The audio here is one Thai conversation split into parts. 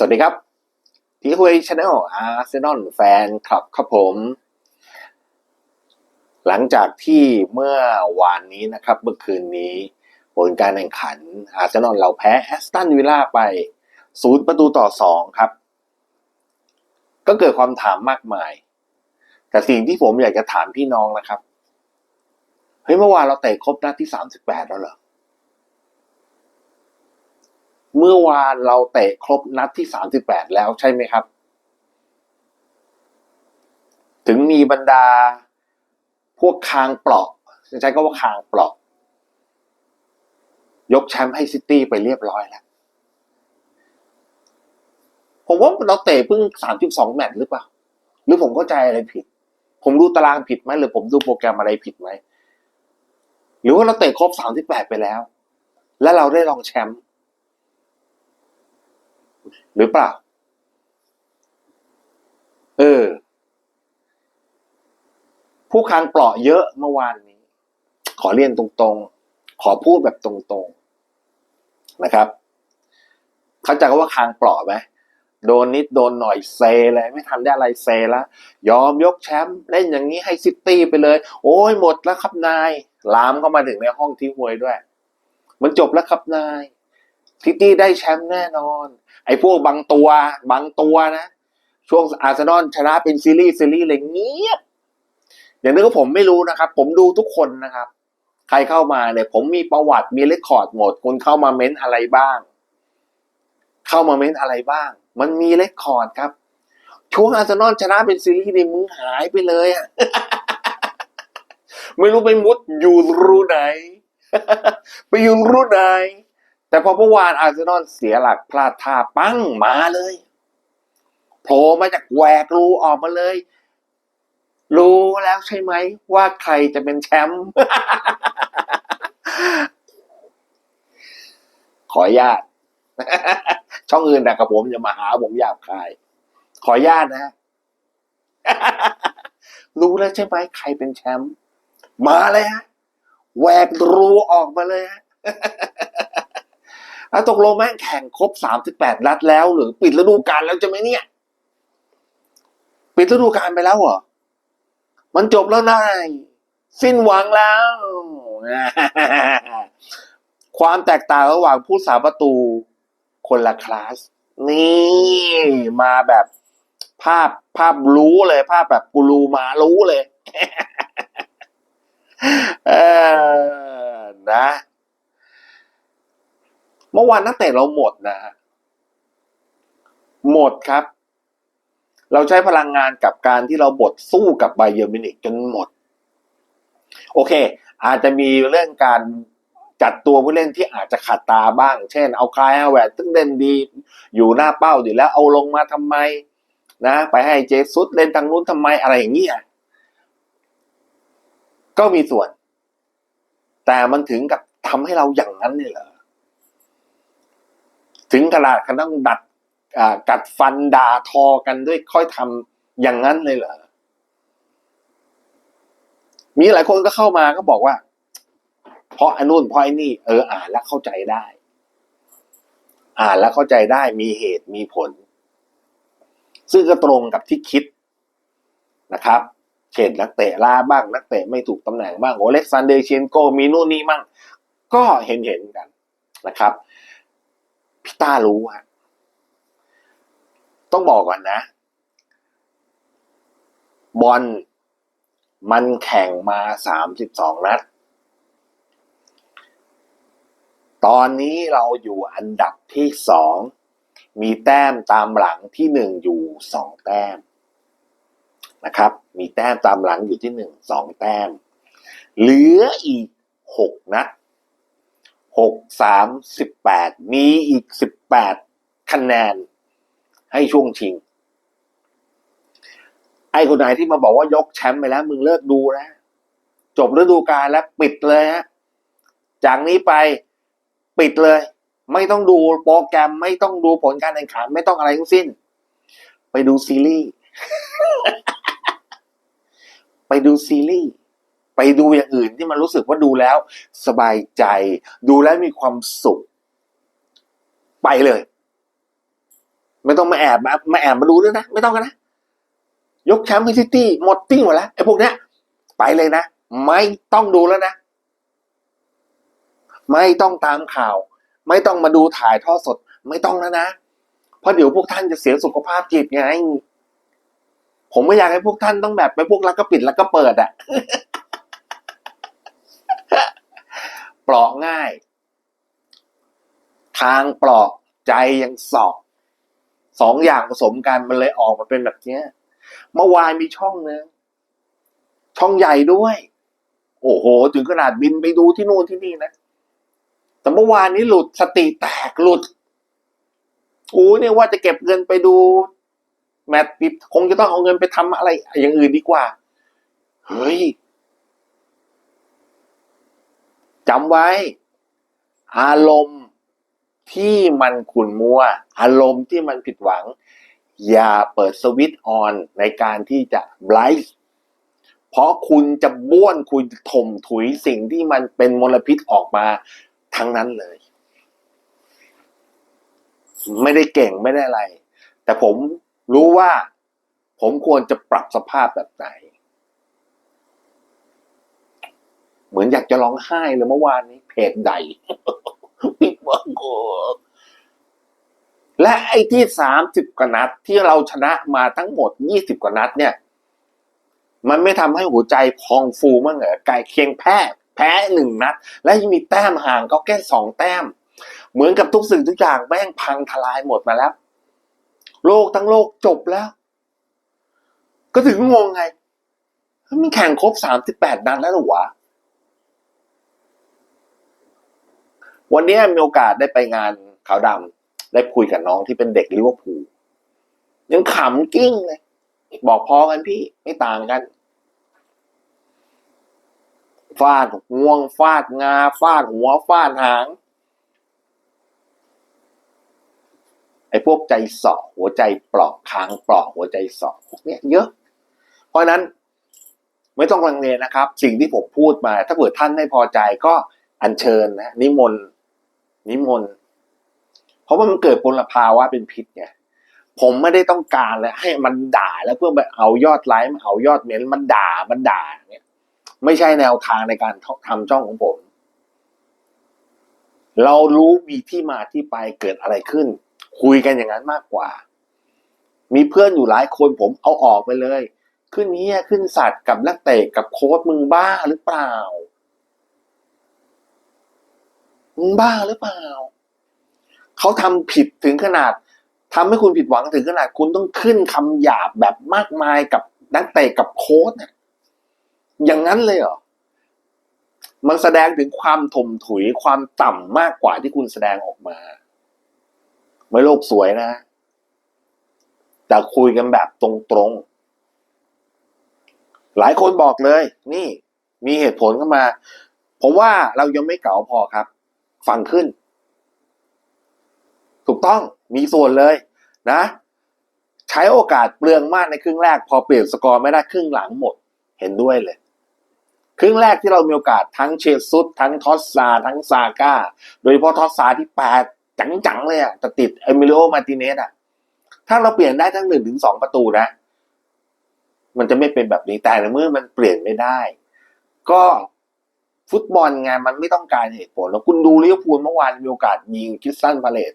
สวัสดีครับ พี่ฮุยชาแนลอาร์เซนอลแฟนคลับครับผม หลังจากที่เมื่อวานนี้นะครับ เมื่อคืนนี้ ผลการแข่งขันอาร์เซนอลเราแพ้แอสตันวิลล่าไปศูนย์ประตูต่อสองครับ ก็เกิดความถามมากมาย แต่สิ่งที่ผมอยากจะถามพี่น้องนะครับ เฮ้ยเมื่อวานเราเตะครบนัดที่สามสิบแปดแล้วเหรอ เมื่อวานเราเตะครบนัดที่สามสิบแปดแล้วใช่ไหมครับ ถึงมีบรรดาพวกคางเปลาะใช้ก็ว่าคางเปลาะ ยกแชมป์ให้ซิตี้ไปเรียบร้อยแล้ว ผมว่าเราเตะเพิ่งสามสิบสองแมตช์หรือเปล่า หรือผมเข้าใจอะไรผิด ผมดูตารางผิดไหมหรือผมดูโปรแกรมอะไรผิดไหม หรือว่าเราเตะครบสามสิบแปดไปแล้ว และเราได้รองแชมป์ หรือเปล่า เออ ผู้ค้างเปราะเยอะเมื่อวานนี้ ขอเรียนตรงๆ ขอพูดแบบตรงๆนะครับ เข้าใจว่าคางเปราะไหมโดนนิดโดนหน่อยเซเลยไม่ทันได้อะไรเซแล้วยอมยกแชมป์เล่นอย่างนี้ให้ซิตี้ไปเลย โอ้ยหมดแล้วครับนาย ลามเข้ามาถึงในห้องที่หวยด้วย มันจบแล้วครับนาย ซิตี้ได้แชมป์แน่นอน ไอ้พวกบางตัว บางตัวนะ ช่วงอาร์เซนอลชนะเป็นซีรีส์ซีรีส์อะไรเงียบอย่างนี้ก็ผมไม่รู้นะครับ ผมดูทุกคนนะครับ ใครเข้ามาเนี่ยผมมีประวัติมีเรคคอร์ดหมดคุณเข้ามาเม้นอะไรบ้าง เข้ามาเม้นอะไรบ้าง มันมีเรคคอร์ดครับ ช่วงอาร์เซนอลชนะเป็นซีรีส์นี่มึงหายไปเลยอะไม่รู้ไปมุดอยู่รู้ไหน ไปอยู่รู้ไหน แต่พอเมื่อวานอาร์เซนอลเสียหลักพลาดท่าปั้งมาเลยโผล่มาจากแหวกรูออกมาเลย รู้แล้วใช่ไหม ว่าใครจะเป็นแชมป์ขออนุญาต ช่องอื่นแต่กับผมอย่ามาหาผมหยาบคาย ขออนุญาตนะ รู้แล้วใช่ไหมใครเป็นแชมป์มาเลยฮะแหวกรูออกมาเลยฮะ แล้วตกลงแม่งแข่งครบสามสิบแปดนัดแล้ว หรือปิดฤดูกาลแล้วจะไหมเนี่ย ปิดฤดูกาลไปแล้วเหรอ มันจบแล้วนายสิ้นหวังแล้ว ความแตกต่างระหว่างผู้สาประตู คนละคลาส นี่มาแบบภาพภาพรู้เลย ภาพแบบกูรูมารู้เลย เออนะ เมื่อวานนักเตะเราหมดนะฮะหมดครับ เราใช้พลังงานกับการที่เราบดสู้กับไบเยอร์มินิกจนหมด โอเค อาจจะมีเรื่องการจัดตัวผู้เล่นที่อาจจะขัดตาบ้าง เช่น เอาคลายฮาวเวิร์ดซึ่งเล่นดี อยู่หน้าเป้าอยู่แล้วเอาลงมาทำไม นะ ไปให้เจสุสเล่นทางนู้นทำไมอะไรอย่างเงี้ยก็มีส่วน แต่มันถึงกับทำให้เราอย่างนั้นเนี่ยเหรอ ถึงขนาดกันต้องดัดอ่ากัดฟันด่าทอกันด้วยค่อยทำอย่างนั้นเลยเหรอมีหลายคนก็เข้ามาก็บอกว่า เพราะอันนู่นเพราะไอ้นี่เอออ่านแล้วเข้าใจได้ อ่านแล้วเข้าใจได้มีเหตุมีผล ซึ่งก็ตรงกับที่คิดนะครับเช่นนักเตะลาบ้าง นักเตะไม่ถูกตำแหน่งบ้างโอเล็กซานเดรเชนโกมีนู่นนี่มั่ง ก็เห็นเห็นกันนะครับ พี่ต้ารู้ฮะต้องบอกก่อนนะ บอลมันแข่งมาสามสิบสองนัด ตอนนี้เราอยู่อันดับที่สอง มีแต้มตามหลังที่หนึ่งอยู่สองแต้มนะครับ มีแต้มตามหลังอยู่ที่หนึ่งสองแต้ม เหลืออีกหกนัด หกสามสิบแปดมีอีกสิบแปดคะแนน ให้ช่วงชิง ไอ้คนไหนที่มาบอกว่ายกแชมป์ไปแล้ว มึงเลิกดูนะ จบฤดูกาลแล้วปิดเลยฮะจากนี้ไปปิดเลย ไม่ต้องดูโปรแกรมไม่ต้องดูผลการแข่งขันไม่ต้องอะไรทั้งสิ้น ไปดูซีรีส์ ไปดูซีรีส์ ไปดูอย่างอื่นที่มันรู้สึกว่าดูแล้ว สบายใจ ดูแล้วมีความสุข ไปเลย ไม่ต้องมาแอบมามาแอบมาดูด้วยนะ ไม่ต้องกันนะ ยกแชมป์ให้ซิตี้หมดติ้งหมดแล้วไอ้พวกเนี้ย ไปเลยนะ ไม่ต้องดูแล้วนะ ไม่ต้องตามข่าว ไม่ต้องมาดูถ่ายทอดสด ไม่ต้องแล้วนะเพราะเดี๋ยวพวกท่านจะเสียสุขภาพจิตไงผมไม่อยากให้พวกท่านต้องแบบไปพวกรักก็ปิดแล้วก็เปิดอะ ปลอกง่าย ทางปลอกใจยังสอบสองอย่างผสมกันมันเลยออกมาเป็นแบบเนี้ยเมื่อวานมีช่องนึงช่องใหญ่ด้วย โอ้โห ถึงขนาดบินไปดูที่นู่นที่นี่นะแต่เมื่อวานนี้หลุดสติแตกหลุดโอ้เนี่ยว่าจะเก็บเงินไปดู แมตช์ปิดคงจะต้องเอาเงินไปทำอะไร อย่างอื่นดีกว่า เฮ้ย จำไว้ อารมณ์ที่มันขุ่นมัว อารมณ์ที่มันผิดหวัง อย่าเปิดสวิตช์ออนในการที่จะไลฟ์เพราะคุณจะบ้วนคุณจะถมถุยสิ่งที่มันเป็นมลพิษออกมาทั้งนั้นเลย ไม่ได้เก่งไม่ได้อะไร แต่ผมรู้ว่าผมควรจะปรับสภาพแบบไหน เหมือนอยากจะร้องไห้เลยเมื่อวานนี้เพจใดปิดบังโกและไอ้ที่สามสิบกว่านัดที่เราชนะมาทั้งหมดยี่สิบกว่านัดเนี่ย มันไม่ทำให้หัวใจพองฟูมั้งเหรอไก่เคียงแพ้ แพ้หนึ่งนัด และยังมีแต้มห่างก็แค่สองแต้ม เหมือนกับทุกสิ่งทุกอย่างแม่งพังทลายหมดมาแล้ว โลกทั้งโลกจบแล้ว ก็ถึงงงไงมันแข่งครบสามสิบแปดนัดแล้วหรอวะ วันนี้มีโอกาสได้ไปงานขาวดำได้คุยกับน้องที่เป็นเด็กลิเวอร์พูลยังขำกิ้งเลยบอกพอกันพี่ไม่ต่างกันฟาดงวงฟาดงาฟาดหัวฟาดหาง ไอ้พวกใจสาะหัวใจเปลอกคางเปลอกหัวใจสาะพวกเนี้ยเยอะ เพราะนั้นไม่ต้องลังเลนะครับ สิ่งที่ผมพูดมา ถ้าเกิดท่านไม่พอใจก็อัญเชิญนะนิมนต์ นิมนต์เพราะว่ามันเกิดปลภาวะเป็นพิษไงผมไม่ได้ต้องการเลยให้มันด่าแล้วเพื่อไปเอายอดไลค์มาเอายอดเมนต์มันด่ามันด่าเนี่ย ไม่ใช่แนวทางในการทำช่องของผม เรารู้มีที่มาที่ไปเกิดอะไรขึ้น คุยกันอย่างนั้นมากกว่า มีเพื่อนอยู่หลายคนผมเอาออกไปเลย ขึ้นเนี้ยขึ้นสัตว์กับนักเตะกับโค้ชมึงบ้าหรือเปล่า บ้าหรือเปล่า เขาทำผิดถึงขนาดทำให้คุณผิดหวังถึงขนาดคุณต้องขึ้นคำหยาบแบบมากมายกับนักเตะกับโค้ชเนี่ยอย่างนั้นเลยเหรอ มันแสดงถึงความถมถุยความต่ำมากกว่าที่คุณแสดงออกมา ไม่โลกสวยนะ แต่คุยกันแบบตรงๆ หลายคนบอกเลย นี่มีเหตุผลเข้ามาผมว่าเรายังไม่เก่าพอครับ ฟังขึ้น ถูกต้องมีส่วนเลยนะ ใช้โอกาสเปลืองมากในครึ่งแรก พอเปลี่ยนสกอร์ไม่ได้ครึ่งหลังหมด เห็นด้วยเลย ครึ่งแรกที่เรามีโอกาสทั้งเชซุสทั้งทอสซา ทั้งซาก้า โดยเฉพาะทอสซาที่แปดจังๆเลยอะแต่ติดเอมิลิโอมาติเนสอะถ้าเราเปลี่ยนได้ทั้งหนึ่งถึงสองประตูนะ มันจะไม่เป็นแบบนี้แต่ในเมื่อมันเปลี่ยนไม่ได้ ก็ ฟุตบอลไงมันไม่ต้องการเหตุผล แล้วคุณดูเลิเวพูลเมื่อวานมีโอกาสยิงคิสตันพาเลต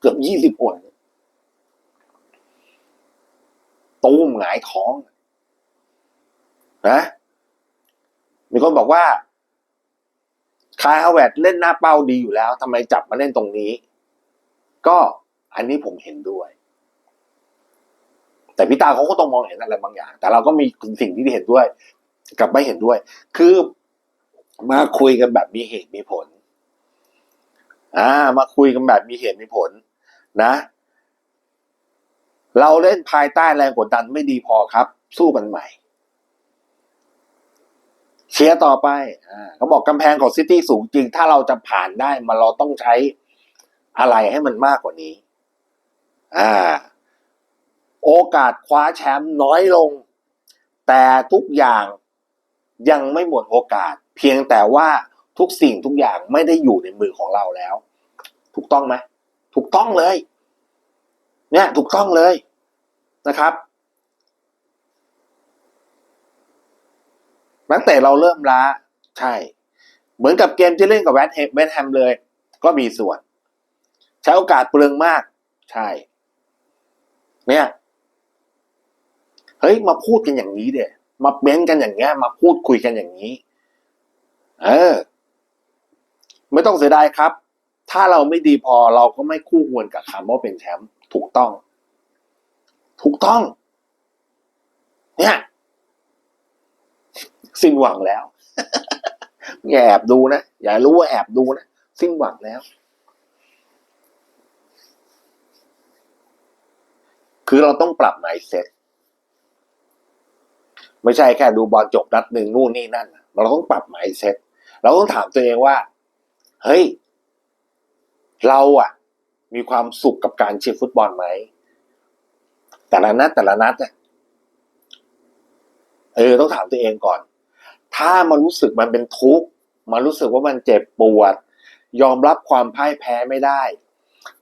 เกือบยี่สิบคนตูมหงายท้อง นะ มีคนบอกว่าคายฮาวเวร์ดเล่นหน้าเป้าดีอยู่แล้วทำไมจับมาเล่นตรงนี้ ก็อันนี้ผมเห็นด้วย แต่พี่ตาเขาก็ต้องมองเห็นอะไรบางอย่าง แต่เราก็มีสิ่งที่เห็นด้วย กับไม่เห็นด้วย คือ มาคุยกันแบบมีเหตุมีผล อ่า มาคุยกันแบบมีเหตุมีผล นะ เราเล่นภายใต้แรงกดดันไม่ดีพอครับ สู้กันใหม่ เชียร์ต่อไป อ่าเขาบอกกำแพงของซิตี้สูงจริง ถ้าเราจะผ่านได้มาเราต้องใช้อะไรให้มันมากกว่านี้ อ่า โอกาสคว้าแชมป์น้อยลง แต่ทุกอย่างยังไม่หมดโอกาส เพียงแต่ว่าทุกสิ่งทุกอย่างไม่ได้อยู่ในมือของเราแล้ว ถูกต้องไหมถูกต้องเลย เนี่ย ถูกต้องเลยนะครับนักเตะเราเริ่มล้าใช่ เหมือนกับเกมที่เล่นกับแวตแฮมแวตแฮมเลย ก็มีส่วน ใช้โอกาสเปลืองมาก ใช่ เนี่ยเฮ้ยมาพูดกันอย่างนี้เดี๋ยมาเบ้นกันอย่างเงี้ยมาพูดคุยกันอย่างนี้ เออ ไม่ต้องเสียดายครับ ถ้าเราไม่ดีพอเราก็ไม่คู่ควรกับคำว่าเป็นแชมป์ถูกต้อง ถูกต้อง เนี่ย สิ้นหวังแล้วอย่าแอบดูนะ อย่ารู้ว่าแอบดูนะ สิ้นหวังแล้ว คือเราต้องปรับ mindset ไม่ใช่แค่ดูบอลจบนัดหนึ่งนู่นนี่นั่น เราต้องปรับ mindset เเราต้องถามตัวเองว่า เฮ้ย เราอะมีความสุขกับการเชียร์ฟุตบอลไหม แต่ละนัดแต่ละนัดอะเออต้องถามตัวเองก่อน ถ้ามันรู้สึกมันเป็นทุกข์มันรู้สึกว่ามันเจ็บปวด ยอมรับความพ่ายแพ้ไม่ได้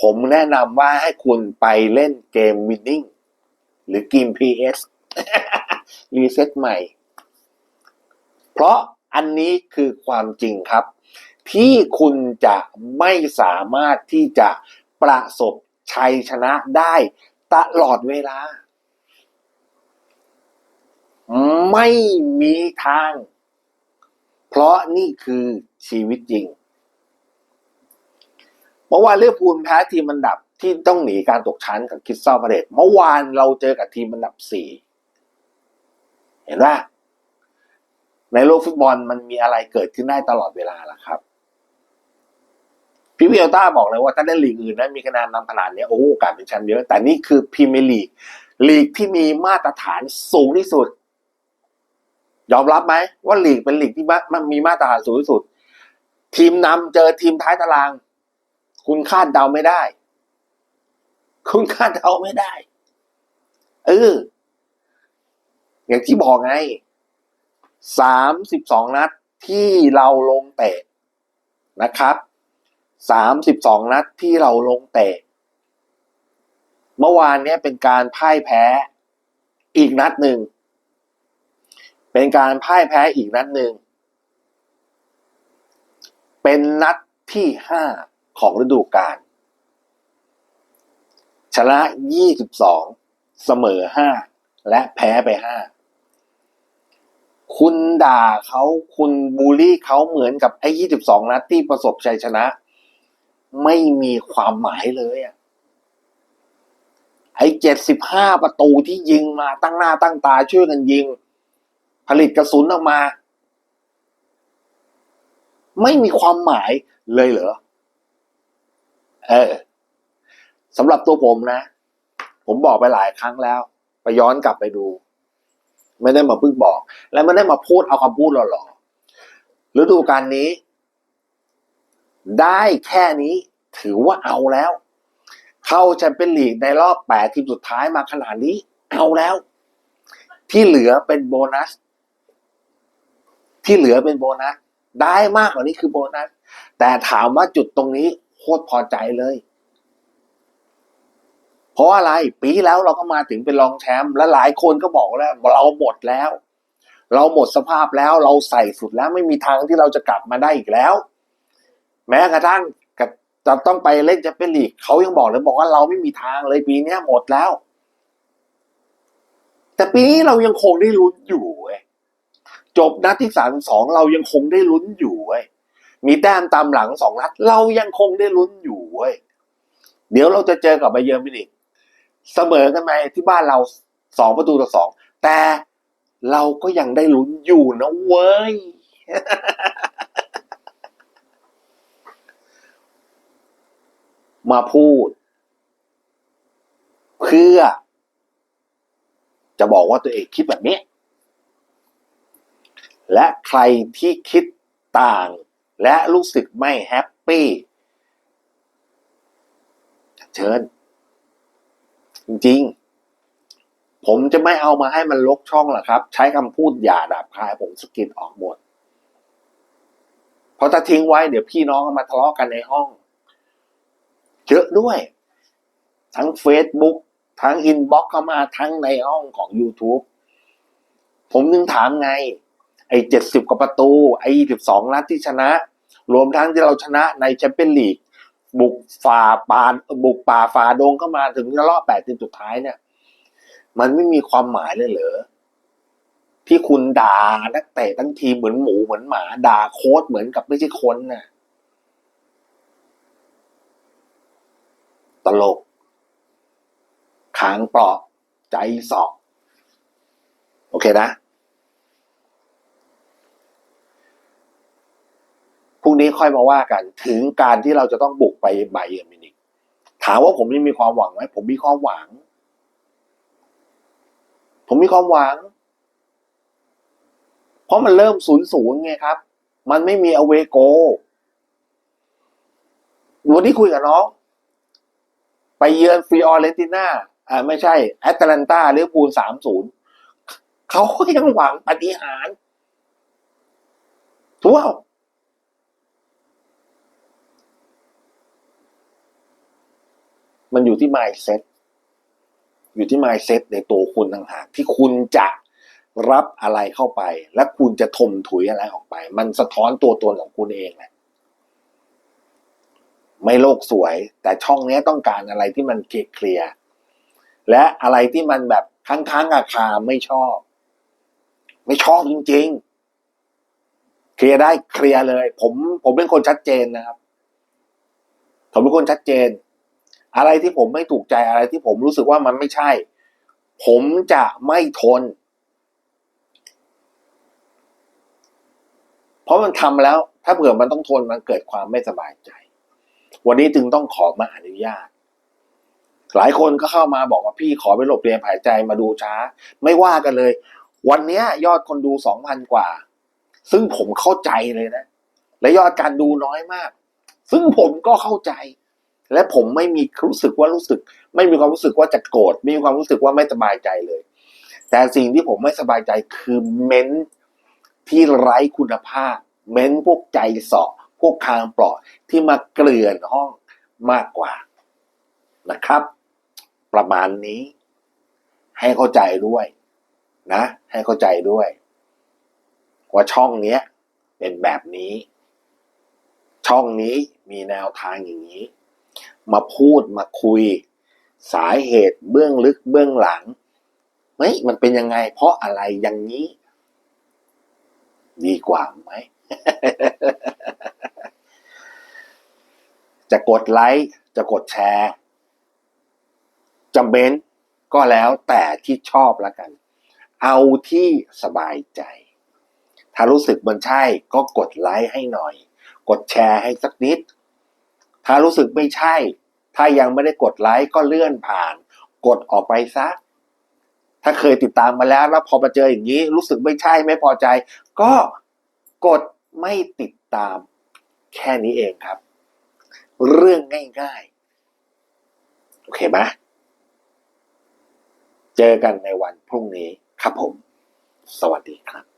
ผมแนะนำว่าให้คุณไปเล่นเกมวินนิ่งหรือเกม PS รีเซ็ตใหม่ เพราะ อันนี้คือความจริงครับ ที่คุณจะไม่สามารถที่จะประสบชัยชนะได้ตลอดเวลา ไม่มีทาง เพราะนี่คือชีวิตจริงเมื่อวานเลือกพูลแพ้ทีมอันดับที่ต้องหนีการตกชั้นกับคิดเซาพาเรตเมื่อวานเราเจอกับทีมอันดับสี่เห็นว่า ในโลกฟุตบอลมันมีอะไรเกิดขึ้นได้ตลอดเวลาล่ะครับพี่วิเอลต้าบอกเลยว่าถ้าได้ลีกอื่นนะมีคะแนนนำขนาดนี้โอ้โอกาสเป็นแชมป์เยอะ แต่นี่คือพรีเมียร์ลีกลีกที่มีมาตรฐานสูงที่สุด ยอมรับไหมว่าลีกเป็นลีกที่มันมีมาตรฐานสูงที่สุด ทีมนำเจอทีมท้ายตาราง คุณคาดเดาไม่ได้ คุณคาดเดาไม่ได้เอออย่างที่บอกไง สามสิบสองนัดที่เราลงเตะนะครับสามสิบสองนัดที่เราลงเตะ เมื่อวานเนี้ยเป็นการพ่ายแพ้อีกนัดหนึ่ง เป็นการพ่ายแพ้อีกนัดหนึ่ง เป็นนัดที่ห้าของฤดูกาลชนะยี่สิบสองเสมอห้าและแพ้ไปห้า คุณด่าเขาคุณบูลลี่เขาเหมือนกับไอ้ยี่สิบสองนัดที่ประสบชัยชนะ ไม่มีความหมายเลยอะไอ้เจ็ดสิบห้าประตูที่ยิงมาตั้งหน้าตั้งตาช่วยกันยิง ผลิตกระสุนออกมา ไม่มีความหมายเลยเหรอ เออสำหรับตัวผมนะ ผมบอกไปหลายครั้งแล้ว ไปย้อนกลับไปดู ไม่ได้มาเพิ่งบอก และไม่ได้มาพูดเอาคำพูดหล่อๆฤดูกาลนี้ ได้แค่นี้ถือว่าเอาแล้ว เข้าแชมเปี้ยนลีกในรอบแปดทีมสุดท้ายมาขนาดนี้ เอาแล้ว ที่เหลือเป็นโบนัส ที่เหลือเป็นโบนัส ได้มากกว่านี้คือโบนัส แต่ถามว่าจุดตรงนี้โคตรพอใจเลย เพราะอะไรปีแล้วเราก็มาถึงเป็นรองแชมป์และหลายคนก็บอกแล้วเราหมดแล้ว เราหมดสภาพแล้วเราใส่สุดแล้วไม่มีทางที่เราจะกลับมาได้อีกแล้ว แม้กระทั่งจะต้องไปเล่นแชมเปี้ยนลีกเขายังบอกเลยบอกว่าเราไม่มีทางเลยปีนี้หมดแล้ว แต่ปีนี้เรายังคงได้ลุ้นอยู่เว้ยจบนัดที่สามสองเรายังคงได้ลุ้นอยู่เว้ยมีแต้มตามหลังสองนัด เรายังคงได้ลุ้นอยู่เว้ยเดี๋ยวเราจะเจอกับไบเยอร์มิวนิก เสมอกันไหมที่บ้านเราสองประตูต่อสองแต่เราก็ยังได้ลุ้นอยู่นะเว้ย มาพูด เพื่อ จะบอกว่าตัวเองคิดแบบนี้ และใครที่คิดต่าง และรู้สึกไม่แฮปปี้ เชิญ จริงๆ ผมจะไม่เอามาให้มันลกช่องหรอกครับ ใช้คำพูดหยาดาบคาย ผมสกิดออกหมด เพราะถ้าทิ้งไว้เดี๋ยวพี่น้องมาทะเลาะกันในห้อง เยอะด้วย ทั้ง Facebook ทั้งอินบ็อกเข้ามาทั้งในห้องของ YouTube ผมนึงถามไง ไอ้เจ็ดสิบกว่าประตู ไอ้สิบสองนัดที่ชนะ รวมทั้งที่เราชนะในแชมเปี้ยนลีก บุกฝ่าปานบุกป่าฝ่าดงเข้ามาถึงรอบแปดทีมสุดท้ายเนี่ย มันไม่มีความหมายเลยเหรอที่คุณด่านักเตะทั้งทีมเหมือนหมูเหมือนหมาด่าโค้ชเหมือนกับไม่ใช่คนน่ะตลกขางเปราะใจสอก โอเคนะ พรุ่งนี้ค่อยมาว่ากัน ถึงการที่เราจะต้องบุกไปไบเยอร์มินิกถามว่าผมยังมีความหวังไหมผมมีความหวัง ผมมีความหวัง เพราะมันเริ่มศูนย์ศูนย์ไงครับ มันไม่มีอเวโกวันนี้คุยกับน้อง ไปเยือนฟรีออเรนติน่าอ่าไม่ใช่แอตแลนตาหรือปูลสามศูนย์เขาก็ยังหวังปฏิหารถูกเปล่า มันอยู่ที่ mindset อยู่ที่ mindset ในตัวคุณต่างหากที่คุณจะรับอะไรเข้าไป และคุณจะทมถุยอะไรออกไป มันสะท้อนตัวตนของคุณเองแหละไม่โลกสวย แต่ช่องนี้ต้องการอะไรที่มันเคลียร์และอะไรที่มันแบบค้างๆอาคาไม่ชอบ ไม่ชอบจริง ๆ เคลียร์ได้เคลียร์เลย ผม ผมเป็นคนชัดเจนนะครับ ผมเป็นคนชัดเจน อะไรที่ผมไม่ถูกใจอะไรที่ผมรู้สึกว่ามันไม่ใช่ ผมจะไม่ทน เพราะมันทำแล้ว ถ้าเผื่อมันต้องทนมันเกิดความไม่สบายใจ วันนี้จึงต้องขอมาอนุญาต หลายคนก็เข้ามาบอกว่าพี่ขอไปหลบเรียนหายใจมาดูช้า ไม่ว่ากันเลย วันนี้ยอดคนดูสองพันกว่า ซึ่งผมเข้าใจเลยนะ และยอดการดูน้อยมาก ซึ่งผมก็เข้าใจ และผมไม่มีรู้สึกว่ารู้สึก ไม่มีความรู้สึกว่าจะโกรธไม่มีความรู้สึกว่าไม่สบายใจเลย แต่สิ่งที่ผมไม่สบายใจคือเม้นที่ไร้คุณภาพ เม้นพวกใจสาะพวกคางเปลาะที่มาเกลื่อนห้องมากกว่านะครับ ประมาณนี้ ให้เข้าใจด้วย นะ ให้เข้าใจด้วย ว่าช่องเนี้ยเป็นแบบนี้ ช่องนี้มีแนวทางอย่างนี้ มาพูดมาคุย สาเหตุเบื้องลึกเบื้องหลังเฮ้ยมันเป็นยังไง เพราะอะไรอย่างนี้ ดีกว่าไหม จะกดไลค์จะกดแชร์จะเม้นก็แล้วแต่ที่ชอบแล้วกัน เอาที่สบายใจ ถ้ารู้สึกมันใช่ก็กดไลค์ให้หน่อย กดแชร์ให้สักนิด ถ้ารู้สึกไม่ใช่ ถ้ายังไม่ได้กดไลค์ก็เลื่อนผ่าน กดออกไปซะ ถ้าเคยติดตามมาแล้วแล้วพอมาเจออย่างนี้ รู้สึกไม่ใช่ไม่พอใจ ก็กดไม่ติดตาม แค่นี้เองครับ เรื่องง่ายๆ โอเคไหมเจอกันในวันพรุ่งนี้ครับผม สวัสดีครับ